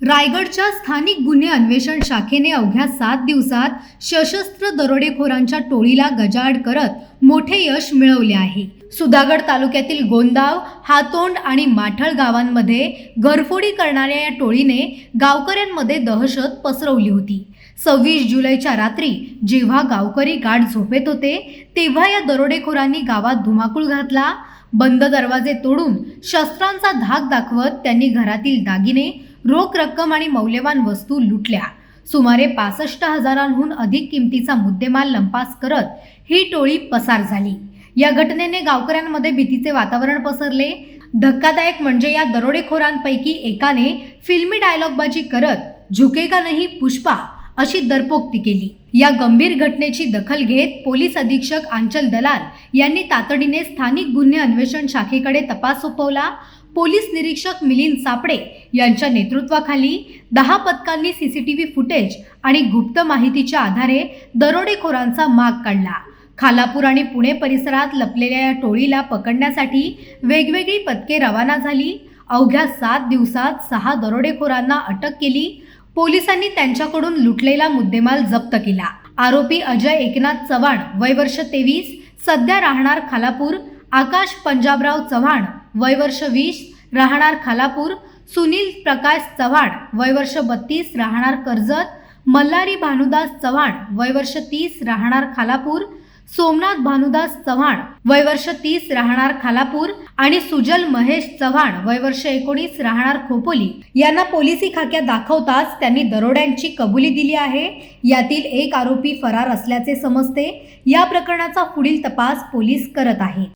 रायगडच्या स्थानिक गुन्हे अन्वेषण शाखेने अवघ्या सात दिवसात सशस्त्र दरोडेखोरांच्या टोळीला गजाआड करत मोठे यश मिळवले आहे. सुधागड तालुक्यातील गोंदाव हातोंड आणि माठळ गावांमध्ये घरफोडी करणाऱ्या या टोळीने गावकऱ्यांमध्ये दहशत पसरवली होती. सव्वीस जुलैच्या रात्री जेव्हा गावकरी गाठ झोपेत होते तेव्हा या दरोडेखोरांनी गावात धुमाकूळ घातला. बंद दरवाजे तोडून शस्त्रांचा धाक दाखवत त्यांनी घरातील दागिने रोख रक्कम आणि मौल्यवान वस्तू लुटल्या. सुमारे पासष्ट हजारांहून अधिक किमतीचा मुद्देमाल लंपास करत ही टोळी पसार झाली. या घटनेने गावकऱ्यांमध्ये भीतीचे वातावरण पसरले. धक्कादायक म्हणजे या दरोडेखोरांपैकी एकाने फिल्मी डायलॉगबाजी करत झुकेगा नाही पुष्पा अशी दरपोक्ती केली. या गंभीर घटनेची दखल घेत पोलीस अधीक्षक आंचल दलाल यांनी तातडीने स्थानिक गुन्हे अन्वेषण शाखेकडे तपास सोपवला. पोलीस निरीक्षक मिलिंद सापडे यांच्या नेतृत्वाखाली दहा पथकांनी व्ही फुटेज आणि गुप्त माहितीच्या आधारे दरोडेखोरांचा माग काढला. खालापूर आणि पुणे परिसरात लपलेल्या या टोळीला पकडण्यासाठी वेगवेगळी पथके रवाना झाली. अवघ्या सात दिवसात सहा दरोडेखोरांना अटक केली. पोलिसांनी त्यांच्याकडून लुटलेला मुद्देमाल जप्त केला. आरोपी अजय एकनाथ चव्हाण वय वर्ष तेवीस सध्या राहणार खालापूर आकाश पंजाबराव चव्हाण वय वर्ष वीस राहणार खालापूर सुनील प्रकाश चव्हाण वय वर्ष बत्तीस राहणार कर्जत मल्हारी भानुदास चव्हाण वय वर्ष तीस राहणार खालापूर सोमनाथ भानुदास चव्हाण वय वर्ष तीस राहणार खालापूर आणि सुजल महेश चव्हाण वय वर्ष एकोणीस राहणार खोपोली. यांना पोलिसी खाक्या दाखवताच त्यांनी दरोड्यांची कबुली दिली आहे. यातील एक आरोपी फरार असल्याचे समजते. या प्रकरणाचा पुढील तपास पोलीस करत आहेत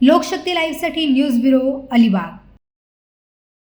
लोकशक्ती लाईव्हसाठी न्यूज ब्युरो अलिबाग.